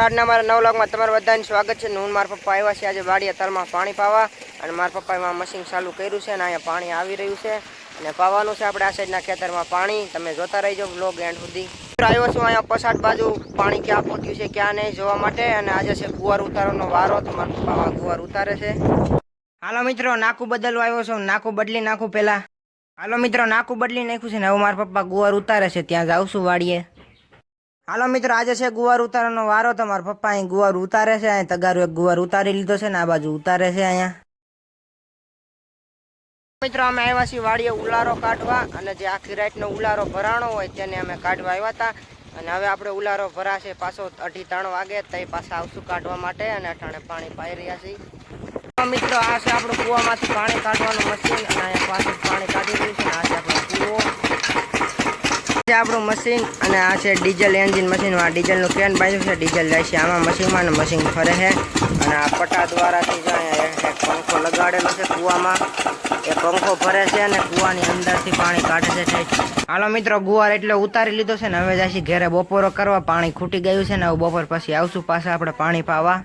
આજના મારા નવ લાખમાં તમારું બધાને સ્વાગત છે. હું મારા પપ્પા આવ્યા છે આજે વાડીયા તળમાં પાણી પાવા અને મારા પપ્પાએ એમાં મશીન ચાલુ કર્યું છે અને અહીંયા પાણી આવી રહ્યું છે. અને પાવાનું છે આપણે આ સાઈડના ખેતરમાં પાણી. તમે જોતા રહીજો બ્લોગ એન્ડ સુધી. આવ્યો છું અહીંયા પસાટ બાજુ. પાણી ક્યાં પહોંચ્યું છે, ક્યાં નહીં જોવા માટે. અને આજે છે ગુવાર ઉતારવાનો વારો. તો મારા પપ્પા આમાં ગુવાર ઉતારે છે. હાલો મિત્રો નાકું બદલવા આવ્યો છું. નાકું બદલી નાખું પહેલાં. હાલો મિત્રો નાકું બદલી નાખ્યું છે ને હવે મારા પપ્પા ગુવાર ઉતારે છે. ત્યાં જાઉં છું વાડીએ. હાલો મિત્રો, આજે છે ગુવાર ઉતારવાનો વારો. તમારા પપ્પા અહીં ગુવાર ઉતારે છે, અહીં તગારું એક ગુવાર ઉતારી લીધો છે ને આ બાજુ ઉતારે છે અહીંયા. મિત્રો, અમે આવ્યા છીએ વાડીએ ઉલારો કાઢવા અને જે આખી રાઈટનો ઉલારો ભરાણો હોય તેને અમે કાઢવા આવ્યા હતા. અને હવે આપણે ઉલારો ભરાશે પાછો અઢી ત્રણ વાગે તઈ પાછા આવશું કાઢવા માટે અને અઠાણે પાણી પાઈ રહ્યા છીએ. મિત્રો, આ છે આપણું કૂવામાંથી પાણી કાઢવાનું મશીન અને પાછું પાણી કાઢી રહ્યું છે અને આ છે આપણો કૂવો છે આપણું મશીન અને આ છે ડીઝલ એન્જિન મશીન આ ડીઝલનું કેન બાજુ છે ડીઝલ જાય છે આમાં મશીનમાં મશીન ફરે છે. અને આ પટા દ્વારાથી જો પંખો લગાડેલો છે કૂવામાં. એ પંખો ફરે છે અને કૂવાની અંદરથી પાણી કાઢે છે હાલો મિત્રો, ગુવાર એટલે ઉતારી લીધો છે ને હવે જાય છે ઘરે બપોરો કરવા. પાણી ખૂટી ગયું છે ને બપોર પછી આવશું પાછા આપણે પાણી પાવા.